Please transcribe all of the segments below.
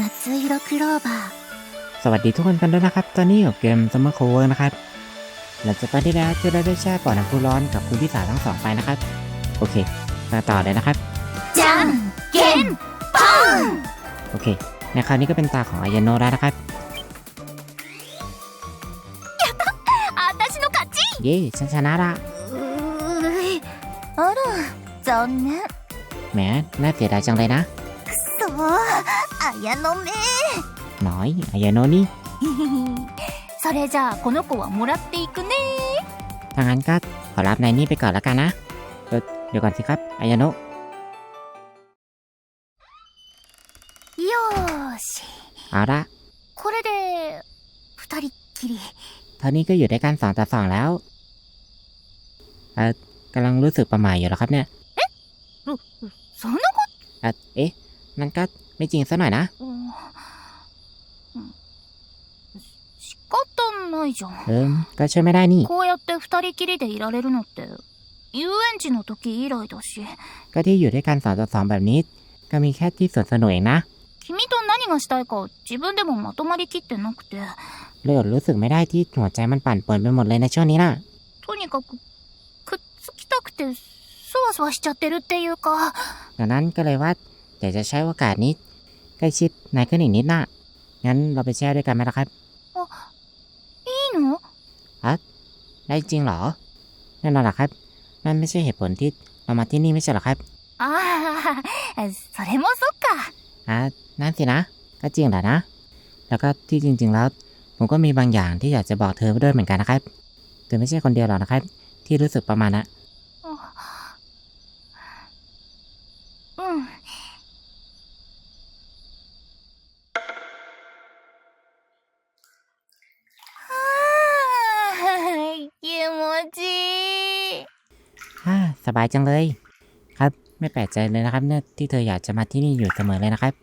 夏色クローバー สวัสดีทุกคนกันด้วยนะครับ ตอนนี้อยู่เกม Summer Cover นะครับ หลังจากตอนที่แล้วที่เราได้แช่ก่อนน้ำพุร้อนกับคุณพี่สาวทั้งสองไปนะครับ โอเคมาต่อเลยนะครับ じゃんけんぽん โอเค ในคราวนี้ก็เป็นตาของอายาโนะแล้วนะครับ 私の勝ち เย้ฉันชนะละ うーいあら残念 แหมน่าเสียดายจังเลยนะ そう 綾の目 น้อยอายาโนะนี่ それじゃあこの子はもらっていくね ถ้างั้นก็ขอรับนายนี่ไปก่อนแล้วกันนะเออเดี๋ยวก่อนสิครับอายาโนะ よーし เอาละ これで二人っきり เท่านี้ก็อยู่ด้วยกันสองต่อสองแล้วเออกำลังรู้สึกประหม่าอยู่แล้วครับเนี่ย そんなこ เออเอ๊ะมันก็ ไม่จริงซะหน่อยนะ とうん仕方ないじゃん เออก็ช่วยไม่ได้นี่ こうやって二人きりでいられるのって遊園地の時以来だし ก็ที่อยู่ด้วยกันสองต่อสองแบบนี้ ก็มีแค่ที่สวนสนุกเองนะ 君と何がしたいか自分でもまとまりきってなくて เลยอดรู้สึกไม่ได้ที่หัวใจมันปั่นป่วนไปหมดเลยในช่วงนี้น่ะ とにかくくっつきたくてそわそわしちゃってるっていうか ดังนั้นก็เลยว่าอยากจะใช้โอกาสนี้ใก ล้ชิดนายขึ้นอีกนิดน่ะ งั้นเราไปแช่ด้วยกันไหมล่ะครับ いいの ได้จริงเหรอ แน่นอนล่ะครับ นั่นไม่ใช่เหตุผลที่เรามาที่นี่ไม่ใช่เหรอครับ ああそれもそっか อ่านั่นสินะ ก็จริงแหละนะ แล้วก็ที่จริง ๆ แล้ว ผมก็มีบางอย่างที่อยากจะบอกเธอด้วยเหมือนกันนะครับเธอไม่ใช่คนเดียวหรอกนะครับ ที่รู้สึกประมาณนะ う บายจังเลย ครับ ไม่แปลกใจเลยนะครับเนี่ยที่เธออยากจะมาที่นี่อยู่เสมอเลยนะครับ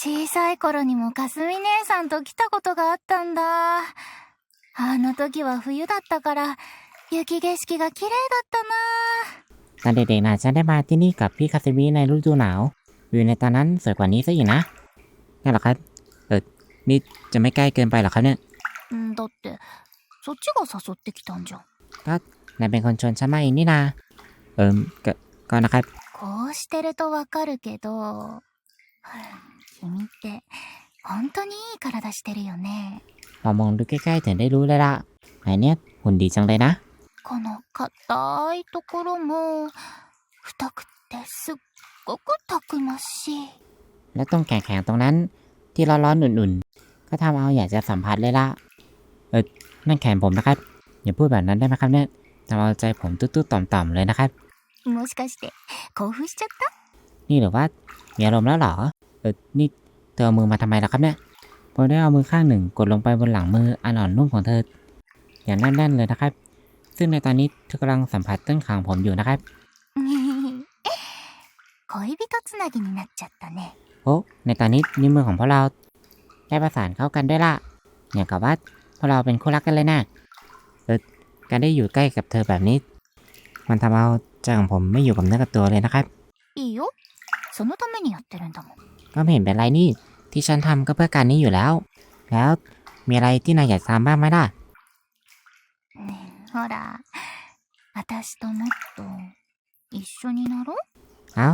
小さい頃にもかすみ姉さんと来たことがあったんだ。あの時は冬だったから、雪景色が綺麗だったな。 ตอนเด็กๆนะฉันได้มาที่นี่กับพี่คาซิมิในฤดูหนาววิวในตอนนั้นสวยกว่านี้ซะอีกนะนั่นเหรอครับ เออนี่จะไม่ใกล้เกินไปเหรอครับเนี่ย んだって、そっちが誘ってきたんじゃん。 นายเป็นคนชวนฉันมาเองนี่นา เอิมก็ก็นะครับ こうしてるとわかるけど、はあ君って、本当にいい体してるよね。 พอมองดูใกล้ๆถึงได้รู้เลยละนายเนี่ยหุ่นดีจังเลยนะ この硬いところも、太くてすっごくたくましい。 และตรงแข็งๆตรงนั้น ที่ร้อนๆอุ่นๆ ก็ทำเอาอยากจะสัมผัสเลยละเออนั่นแขนผมนะครับ อย่าพูดแบบนั้นได้ไหมครับเนี่ยทำเอาใจผมตุ้ๆต่อมๆเลยนะครับ もしかして、興奮しちゃった นี่หรือว่ามีอารมณ์แล้วเหรอ เออ นี่เธอเอามือมาทำไมล่ะครับเนี่ย ผมได้เอามือข้างหนึ่งกดลงไปบนหลังมืออันอ่อนนุ่มของเธอ อย่างแน่นๆเลยนะครับ ซึ่งในตอนนี้เธอกำลังสัมผัสต้นขาของผมอยู่นะครับ 恋人つなぎになっちゃったね。 โอ้ในตอนนี้นิ้วมือของพวกเราได้ประสานเข้ากันด้วยล่ะ อย่างกับว่าพวกเราเป็นคู่รักกันเลยนะ เออ การได้อยู่ใกล้กับเธอแบบนี้ มันทำเอา ใจของผมไม่อยู่กับเนื้อกับตัวเลยนะครับ いいよ。そのためにやってるんだもん。 ก็ไม่เห็นเป็นไรนี่ ที่ฉันทำก็เพื่อการนี้อยู่แล้ว แล้วมีอะไรที่นายอยากทำบ้างไหมล่ะ ねえほら、私ともっと一緒になろう เอ้า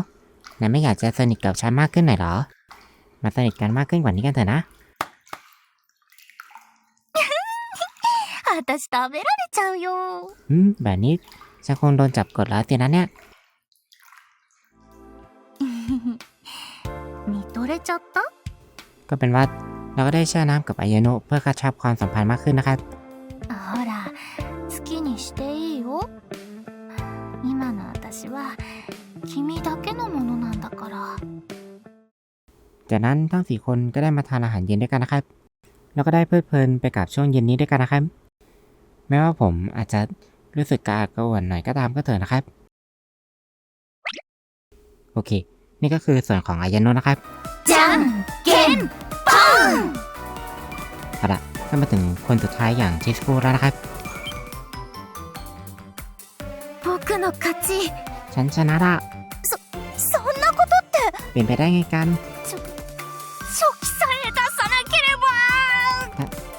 นายไม่อยากจะสนิทกับฉันมากขึ้นหน่อยเหรอ มาสนิทกันมากขึ้นกว่านี้กันเถอะนะ 私食べられちゃうよ。 อืม แบบนี้ ฉันคงโดนจับกดแล้วสินะเนี่ย 見とれちゃった ก็เป็นว่าเราก็ได้แช่น้ำกับอายาโนะเพื่อกระชับความสัมพันธ์มากขึ้นนะครับ ほら、好きにしていいよ。今の私は君だけのものなんだから。 จากนั้นทั้งสี่คนก็ได้มาทานอาหารเย็นด้วยกันนะครับ แล้วก็ได้เพลิดเพลินไปกับช่วงเย็นนี้ด้วยกันนะครับ แม้ว่าผมอาจจะ รู้สึกกระอักกระอ่วนหน่อยก็ตามก็เถอะนะครับ โอเค นี่ก็คือส่วนของอายาโนะนะครับ じゃんけんぽん เอาละก็มาถึงคนสุดท้ายอย่างชิสกูแล้วนะครับ 僕の勝ち ฉันชนะละ そんなことって เป็นไปได้ไงกัน 初期さえ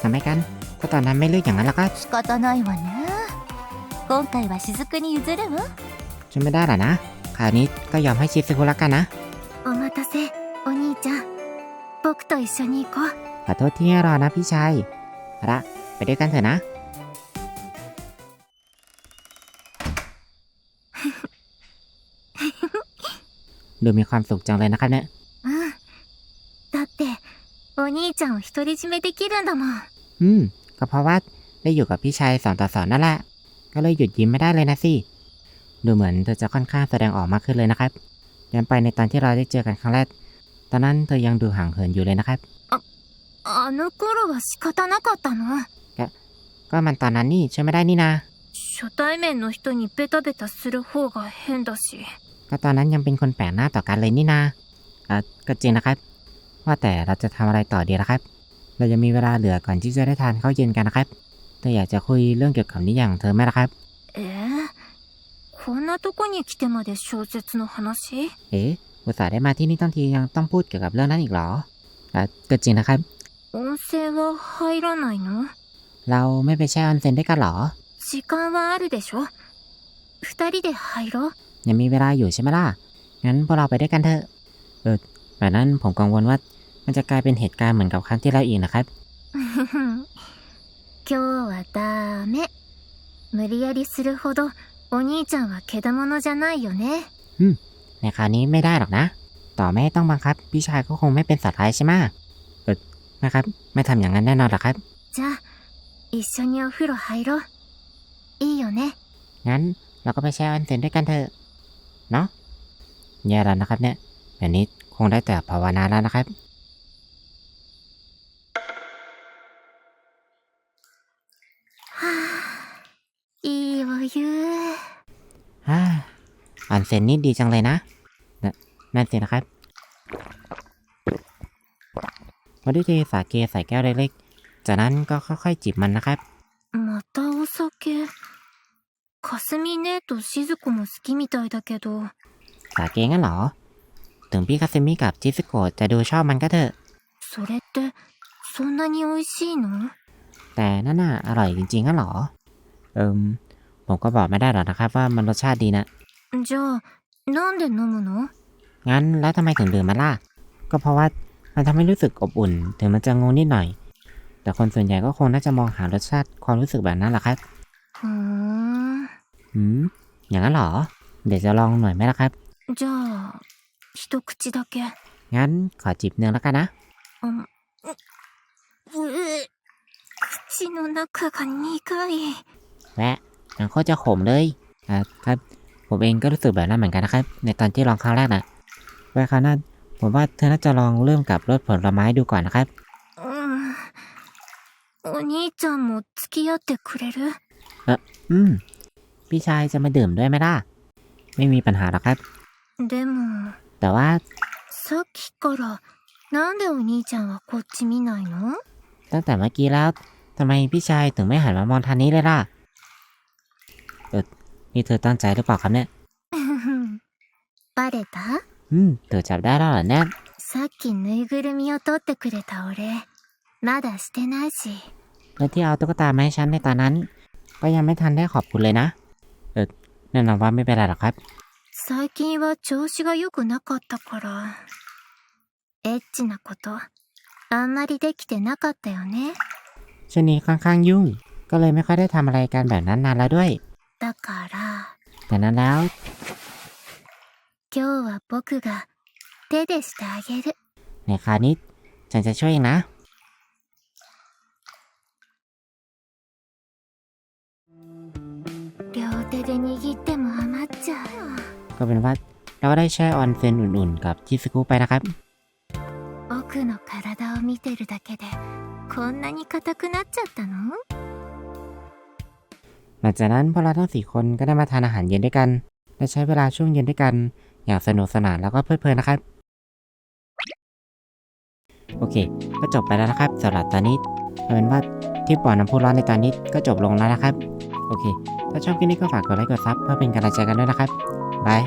ำไมกัน ก็ตอนนั้นไม่เลือกอย่างนั้นแล้วก็ 仕方ないわね 今回は雫に譲るわ ฉันไม่ได้หรอนะ คราวนี้ก็ยอมให้ชิซึคุแล้วกันนะ お待たせお兄ちゃん僕と一緒に行こう ขอโทษที่ให้รอนะพี่ชายเอาละไปด้วยกันเถอะนะ ดูมีความสุขจังเลยนะครับเนี่ย うんだってお兄ちゃんを独り占めできるんだもん อืม ก็เพราะว่าได้อยู่กับพี่ชายสองต่อสองนั่นแหละ ก็เลยหยุดยิ้มไม่ได้เลยนะสิ ดูเหมือนเธอจะค่อนข้างแสดงออกมากขึ้นเลยนะครับย้อนไปในตอนที่เราได้เจอกันครั้งแรก ตอนนั้นเธอยังดูห่างเหินอยู่เลยนะครับあの頃は仕方なかったのก็มันตอนนั้นนี่ช่วยไม่ได้นี่นะ初対面の人にベタベタする方が変だしก็ตอนนั้นยังเป็นคนแปลกหน้าต่อกันเลยนี่นะอะก็จริงนะครับ ว่าแต่เราจะทำอะไรต่อดีล่ะครับ เราจะมีเวลาเหลือก่อนที่จะได้ทานข้าวเย็นกันนะครับ เธออยากจะคุยเรื่องเกี่ยวกับนิยายของเธอไหมล่ะครับ えー、こんなとこに来てまで小説の話 เอ๊ะอุตส่าห์ได้มาที่นี่ทั้งทียังต้องพูดเกี่ยวกับเรื่องนั้นอีกเหรออ่ะก็จริงนะครับ 温泉は入らないの เราไม่ไปแช่ออนเซ็นด้วยกันเหรอ 時間はあるでしょ二人で入ろう ยังมีเวลาอยู่ใช่ไหมล่ะ งั้นพวกเราไปด้วยกันเถอะ เออแบบนั้นผมกังวลว่ามันจะกลายเป็นเหตุการณ์เหมือนกับครั้งที่แล้วอีกนะครับ 今日はダメ無理やりするほどお兄ちゃんはけだものじゃないよね ในคราวนี้ไม่ได้หรอกนะ ต่อไม่ต้องบังคับ พี่ชายก็คงไม่เป็นสัตว์ร้ายใช่ไหมเออนะครับ ไม่ทำอย่างนั้นแน่นอนหรอกครับ じゃあ一緒にお風呂入ろういいよね งั้นเราก็ไปแช่ออนเซ็นด้วยกันเถอะ เนาะแย่แล้วนะครับเนี่ยแบบนี้คงได้แต่ภาวนาแล้วนะครับ ออนเซ็นนี่ดีจังเลยนะนะนั่นสินะครับวันที่เทสาเกใส่แก้วเล็กๆ จากนั้นก็ค่อยๆจิบมันนะครับ またお酒かすみ姉としず子も好きみたいだけど สาเกงั้นเหรอ ถึงพี่คาซิมิกับชิสโกะจะดูชอบมันก็เถอะ それってそんなに美味しいの แต่นั่นน่ะอร่อยจริงๆงั้นเหรอ เอิมผมก็บอกไม่ได้หรอกนะครับว่ามันรสชาติดีนะ じゃあなんで飲むの งั้นแล้วทำไมถึงดื่มมันล่ะ ก็เพราะว่ามันทำให้รู้สึกอบอุ่น ถึงมันจะงงนิดหน่อย แต่คนส่วนใหญ่ก็คงน่าจะมองหารสชาติความรู้สึกแบบนั้นแหละครับ ふーん หืม อย่างนั้นเหรอ เดี๋ยวจะลองหน่อยไหมล่ะครับ じゃあ一口だけ งั้นขอจิบเนื้อแล้วกันนะ あんうえ口の中が苦い แวะมันโคตรจะขมเลย อ่าครับ ผมเองก็รู้สึกแบบนั้นเหมือนกันนะครับ ในตอนที่ลองครั้งแรกนะไว้คราวหน้าผมว่าเธอน่าจะลองเริ่มกับรสผลไม้ดูก่อนนะครับ うんお兄ちゃんも付き合ってくれる อืม พี่ชายจะมาดื่มด้วยไหมล่ะ ไม่มีปัญหาหรอกครับ でも แต่ว่า さっきからなんでお兄ちゃんはこっち見ないの ตั้งแต่เมื่อกี้แล้วทำไมพี่ชายถึงไม่หันมามองทางนี้เลยล่ะ เออ นี่เธอตั้งใจหรือเปล่าครับเนี่ย バレた อืมเธอจับได้แล้วเหรอเนี่ย さっきぬいぐるみを取ってくれたお礼まだしてないし แล้วที่เอาตุ๊กตามาให้ฉันในตอนนั้น ก็ยังไม่ทันได้ขอบคุณเลยนะ เออแน่นอนว่าไม่เป็นไรหรอกครับ 最近は調子が良くなかったからエッチなことあんまりできてなかったよね ช่วงนี้ค่อนข้างยุ่ง ก็เลยไม่ค่อยได้ทำอะไรกันแบบนั้นนานแล้วด้วย だから แต่นั้นแล้ว 今日は僕が手でしてあげる ในคราวนี้ฉันจะช่วยเองนะ 両手で握っても余っちゃう ก็เป็นว่าเราก็ได้แช่ออนเซนอุ่นๆ กับชิสกุไปนะครับ 僕の体を見てるだけでこんなに硬くなっちゃったの หลังจากนั้นพวกเราทั้งสี่คนก็ได้มาทานอาหารเย็นด้วยกัน และใช้เวลาช่วงเย็นด้วยกัน อย่างสนุกสนานแล้วก็เพลิดเพลินนะครับ โอเค ก็จบไปแล้วนะครับสำหรับตอนนี้เอาเป็นว่าที่ปล่อยน้ำพุร้อนในตอนนี้ก็จบลงแล้วนะครับ โอเค ถ้าชอบคลิปนี้ก็ฝากกดไลค์กดซับเพื่อเป็นกำลังใจกันด้วยนะครับบาย